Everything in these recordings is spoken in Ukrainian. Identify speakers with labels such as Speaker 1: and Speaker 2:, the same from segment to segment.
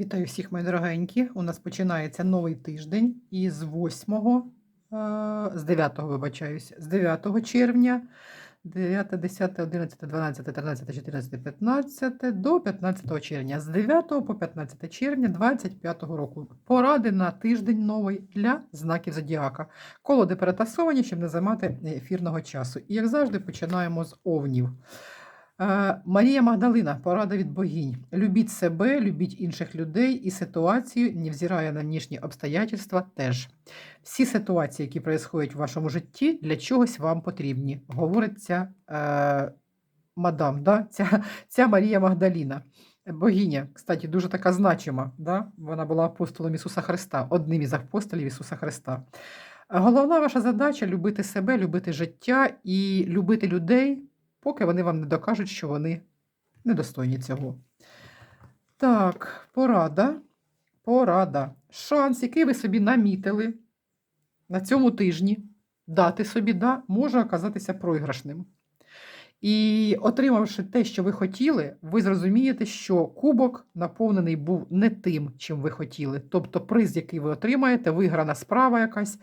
Speaker 1: Вітаю всіх, мої дорогенькі. У нас починається новий тиждень 8, е, з 9, вибачаюсь, з 9 червня, 9, 10, 11, 12, 13, 14, 15 до 15 червня. З 9 по 15 червня 25 року. Поради на тиждень новий для знаків зодіака. Колоди перетасовані, щоб не займати ефірного часу. І як завжди, починаємо з овнів. Е, Марія Магдалина, порада від богинь. Любіть себе, любіть інших людей і ситуацію, невзирая на внішні обстоятельства, теж. Всі ситуації, які происходять в вашому житті, для чогось вам потрібні, говорить ця е, мадам, да? ця, ця Марія Магдаліна. Богиня, кстати, дуже така значима. Да? Вона була апостолом Ісуса Христа, одним із апостолів Ісуса Христа. Головна ваша задача любити себе, любити життя і любити людей поки вони вам не докажуть, що вони недостойні цього. Так, порада. Порада. Шанс, який ви собі намітили на цьому тижні, дати собі, да, може оказатися програшним. І отримавши те, що ви хотіли, ви зрозумієте, що кубок наповнений був не тим, чим ви хотіли. Тобто приз, який ви отримаєте, виграна справа якась,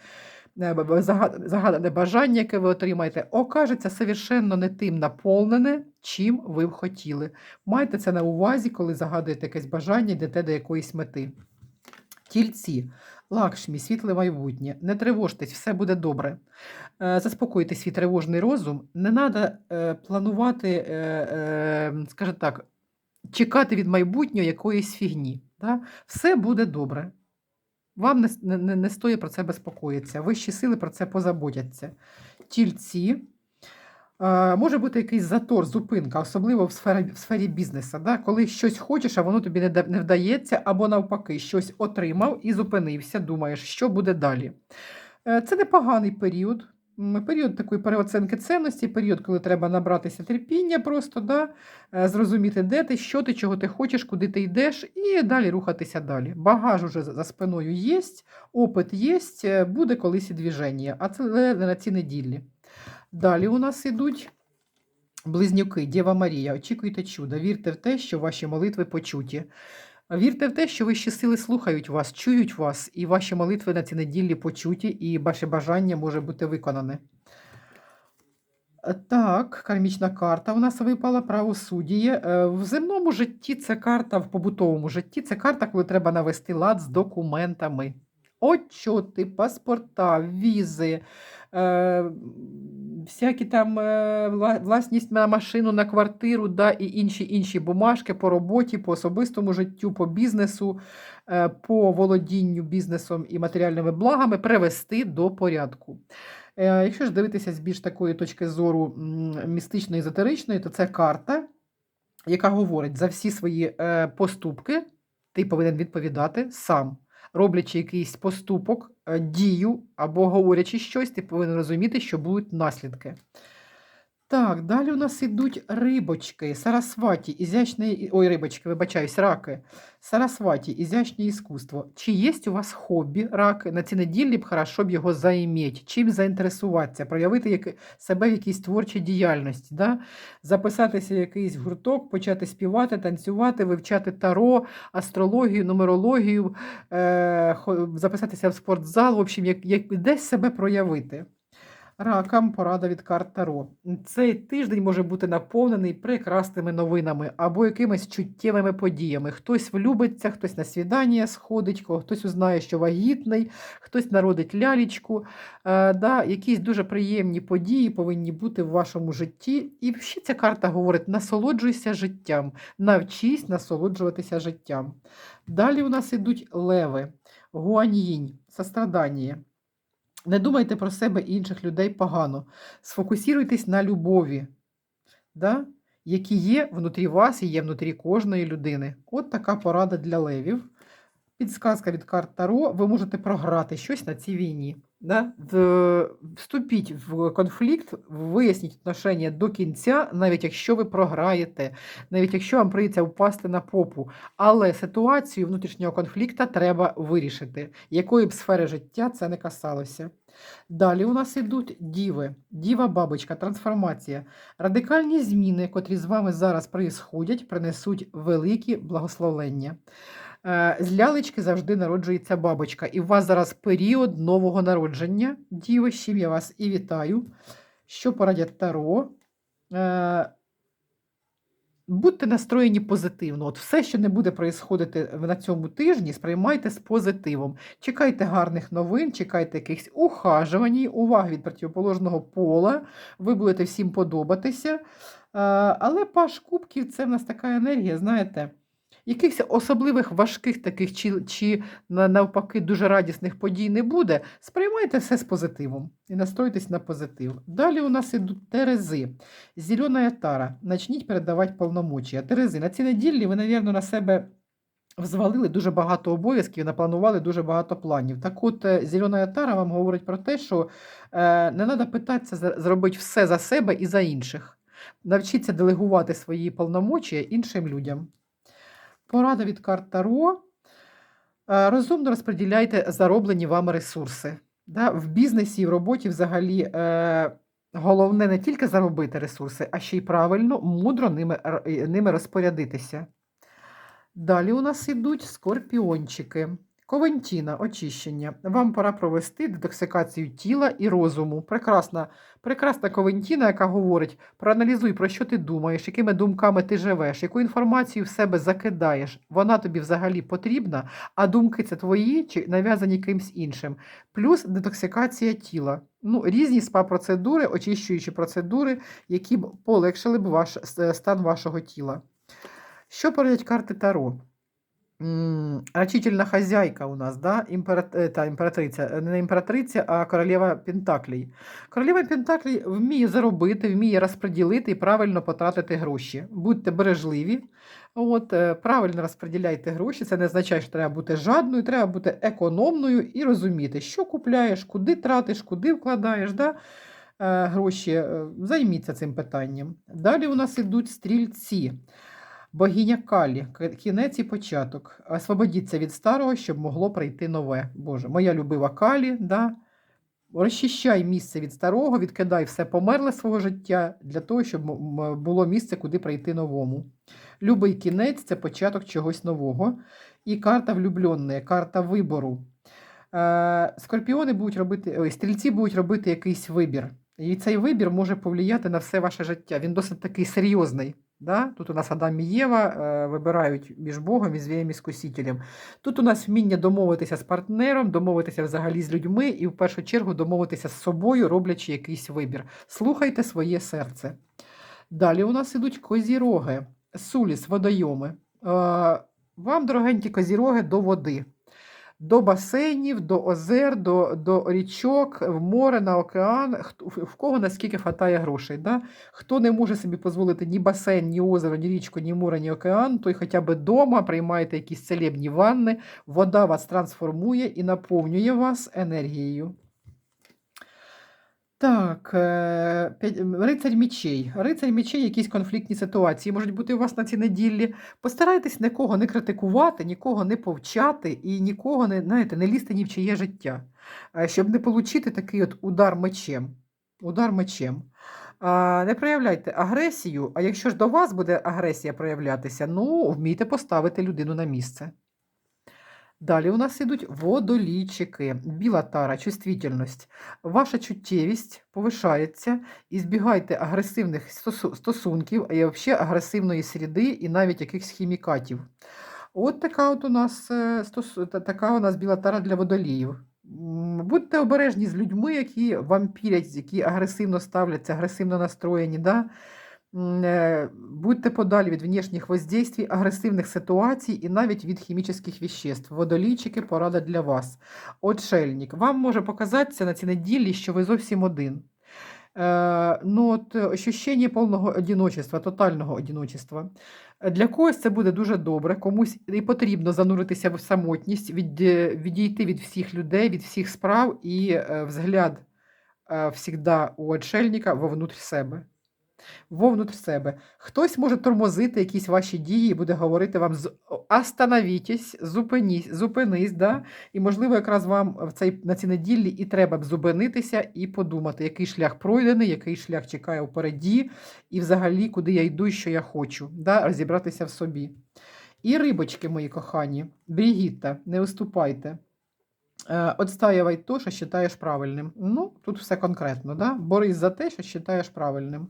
Speaker 1: загадане бажання, яке ви отримаєте, окажеться совершенно не тим наповнене, чим ви б хотіли. Майте це на увазі, коли загадуєте якесь бажання, йдете до якоїсь мети. Тільці, лакшмі, світле майбутнє, не тривожтесь, все буде добре. Е, Заспокойте свій тривожний розум. Не треба планувати, е, е, скажімо так, чекати від майбутнього якоїсь фігні. Все буде добре. Вам не, не, не стоїть про це безпокоїтися. Вищі сили про це позаботяться. Тільці. Е, може бути якийсь затор, зупинка, особливо в сфері, в сфері бізнесу, да? коли щось хочеш, а воно тобі не, не вдається, або навпаки, щось отримав і зупинився, думаєш, що буде далі. Е, Це непоганий період. Період такої переоценки цінності, період, коли треба набратися терпіння, просто да, е, зрозуміти, де ти, що ти, чого ти хочеш, куди ти йдеш, і далі рухатися далі. Багаж уже за спиною є, опит є, буде колись і движення, а це не на ці неділі. Далі у нас ідуть близнюки, Дєва Марія. Очікуйте чуда. Вірте в те, що ваші молитви почуті. Вірте в те, що вищі сили слухають вас, чують вас, і ваші молитви на ці неділі почуті, і ваше бажання може бути виконане. Е, Так, кармічна карта у нас випала правосуддя. Е, В земному житті це карта, в побутовому житті це карта, коли треба навести лад з документами. Отчоти, паспорта, візи, всякі там е, власність на машину, на квартиру, да, і інші інші бумажки по роботі, по особистому життю, по бізнесу, е, по володінню бізнесом і матеріальними благами привести до порядку. Е, Якщо ж дивитися з більш такої точки зору містичної, езотеричної, то це карта, яка говорить за всі свої е, поступки, ти повинен відповідати сам. Роблячи якийсь поступок, е, дію або говорячи щось, ти повинен розуміти, що будуть наслідки. Так, далі у нас ідуть рибочки, сарасваті, ізящне, ой, рибочки, вибачаюсь, раки. Сарасваті, ізящне іскусство. Чи є у вас хобі раки? На ці неділі б хорошо б його заіміть, чим заінтересуватися, проявити як... себе в якійсь творчій діяльності, да? записатися в якийсь гурток, почати співати, танцювати, вивчати таро, астрологію, нумерологію, е... записатися в спортзал, в общем, як... як... десь себе проявити. Ракам порада від карт Таро. Цей тиждень може бути наповнений прекрасними новинами або якимись чуттєвими подіями. Хтось влюбиться, хтось на свідання сходить, хтось узнає, що вагітний, хтось народить лялічку. Е, да, якісь дуже приємні події повинні бути в вашому житті. І ще ця карта говорить: насолоджуйся життям, навчись насолоджуватися життям. Далі у нас ідуть леви, гуаньїнь, сострадання. Не думайте про себе і інших людей погано. Сфокусуйтесь на любові, да? які є внутрі вас і є внутрі кожної людини. От така порада для левів. Підсказка від карт Таро, ви можете програти щось на цій війні. Да? Вступіть в конфлікт, виясніть отношення до кінця, навіть якщо ви програєте, навіть якщо вам прийдеться впасти на попу. Але ситуацію внутрішнього конфлікту треба вирішити, якої б сфери життя це не касалося. Далі у нас ідуть діви, діва бабочка, трансформація. Радикальні зміни, котрі з вами зараз происходять, принесуть великі благословення. Е, З лялечки завжди народжується бабочка. І у вас зараз період нового народження. Діви, з чим я вас і вітаю. Що порадять Таро? Е, Будьте настроєні позитивно. От все, що не буде происходити на цьому тижні, сприймайте з позитивом. Чекайте гарних новин, чекайте якихось ухажувань, уваги від противоположного пола. Ви будете всім подобатися. Е, Але паш кубків це в нас така енергія, знаєте, якихось особливих важких таких чи, чи навпаки дуже радісних подій не буде. Сприймайте все з позитивом і настройтесь на позитив. Далі у нас ідуть терези. Зелена тара. Начніть передавати повномочия. Терези, на цій неділі ви, навірно, на себе взвалили дуже багато обов'язків, напланували дуже багато планів. Так от, е, зелена тара вам говорить про те, що е, не треба питатися зробити все за себе і за інших. Навчіться делегувати свої повномочія іншим людям. Порада від карт Таро. Е, Розумно розподіляйте зароблені вами ресурси. Да? В бізнесі і в роботі взагалі е, головне не тільки заробити ресурси, а ще й правильно, мудро ними, ними розпорядитися. Далі у нас ідуть скорпіончики. Ковентіна, очищення. Вам пора провести детоксикацію тіла і розуму. Прекрасна, прекрасна ковентіна, яка говорить: проаналізуй, про що ти думаєш, якими думками ти живеш, яку інформацію в себе закидаєш. Вона тобі взагалі потрібна, а думки це твої чи нав'язані кимсь іншим. Плюс детоксикація тіла. Ну, різні спа-процедури, очищуючі процедури, які б полегшили б ваш стан вашого тіла. Що порадять карти Таро? Рачительна хазяйка у нас, да? Імперат... е, та, імператриця, е, не імператриця, а королева Пентаклей. Королева Пентаклей вміє заробити, вміє розподілити і правильно потратити гроші. Будьте бережливі, от, е, правильно розподіляйте гроші. Це не означає, що треба бути жадною, треба бути економною і розуміти, що купляєш, куди тратиш, куди вкладаєш. Да? Гроші, займіться цим питанням. Далі у нас ідуть стрільці. Богиня Калі, кінець і початок. Освободіться від старого, щоб могло прийти нове. Боже, моя любива Калі, да? розчищай місце від старого, відкидай все померле свого життя для того, щоб було місце, куди прийти новому. Любий кінець це початок чогось нового. І карта влюбленої, карта вибору. Е, скорпіони будуть робити, ой, стрільці будуть робити якийсь вибір. І цей вибір може повлияти на все ваше життя. Він досить такий серйозний. Да? Тут у нас Адам і Єва е, вибирають між Богом і звієм іскусителем. Тут у нас вміння домовитися з партнером, домовитися взагалі з людьми і в першу чергу домовитися з собою, роблячи якийсь вибір. Слухайте своє серце. Далі у нас ідуть козіроги, суліс, водойоми. Е, вам, дорогенькі козіроги, до води. До басейнів, до озер, до, до річок, в море, на океан, в кого наскільки хватає грошей. Да? Хто не може собі дозволити ні басейн, ні озеро, ні річку, ні море, ні океан, той хоча б вдома приймаєте якісь целебні ванни, вода вас трансформує і наповнює вас енергією. Так, е, рицарь мечей. Рицарь мечей, якісь конфліктні ситуації можуть бути у вас на цій неділі. Постарайтесь нікого не критикувати, нікого не повчати і нікого не, знаєте, не лізти ні в чиє життя, е, щоб не отримати такий от удар мечем. Удар мечем. Не проявляйте агресію, а якщо ж до вас буде агресія проявлятися, ну, вмійте поставити людину на місце. Далі у нас ідуть водолійчики, біла тара, чувствительність. Ваша чуттєвість повишається і збігайте агресивних стосунків, і взагалі агресивної середи і навіть якихось хімікатів. От така от у нас е, така у нас біла тара для водоліїв. Будьте обережні з людьми, які вампірять, які агресивно ставляться, агресивно настроєні. Да? Е, Будьте подалі від внешніх воздействий, агресивних ситуацій і навіть від хімічних веществ. Водолійчики порада для вас. Отшельник, вам може показатися на цій неділі, що ви зовсім один. Е, ну, от, е, ощущення повного одиночества, тотального одиночества. Е, Для когось це буде дуже добре, комусь і потрібно зануритися в самотність, від, е, відійти від всіх людей, від всіх справ і е, взгляд е, у отшельника вовнутрь себе. Вовнутрь себе. Хтось може тормозити якісь ваші дії і буде говорити вам остановітесь, зупинись, зупинись, да? і, можливо, якраз вам в цей, на цій неділі і треба б зупинитися і подумати, який шлях пройдений, який шлях чекає впереді, і взагалі, куди я йду що я хочу, да? розібратися в собі. І рибочки, мої кохані, Брігітта, не уступайте. Е, то, що вважаєш правильним. Ну, тут все конкретно, да? борись за те, що вважаєш правильним.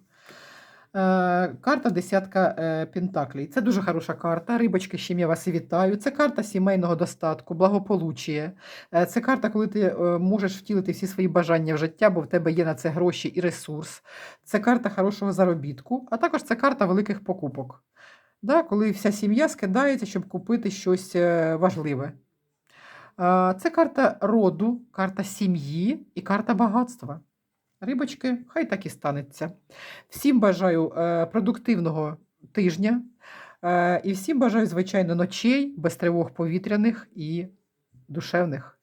Speaker 1: Е, Карта десятка е, пентаклей. Це дуже хороша карта. Рибочки, з чим я вас і вітаю. Це карта сімейного достатку, благополуччя. Е, Це карта, коли ти можеш втілити всі свої бажання в життя, бо в тебе є на це гроші і ресурс. Це карта хорошого заробітку, а також це карта великих покупок. Да, коли вся сім'я скидається, щоб купити щось важливе. Це карта роду, карта сім'ї і карта багатства. Рибочки, хай так і станеться. Всім бажаю е, продуктивного тижня е, і всім бажаю, звичайно, ночей без тривог повітряних і душевних.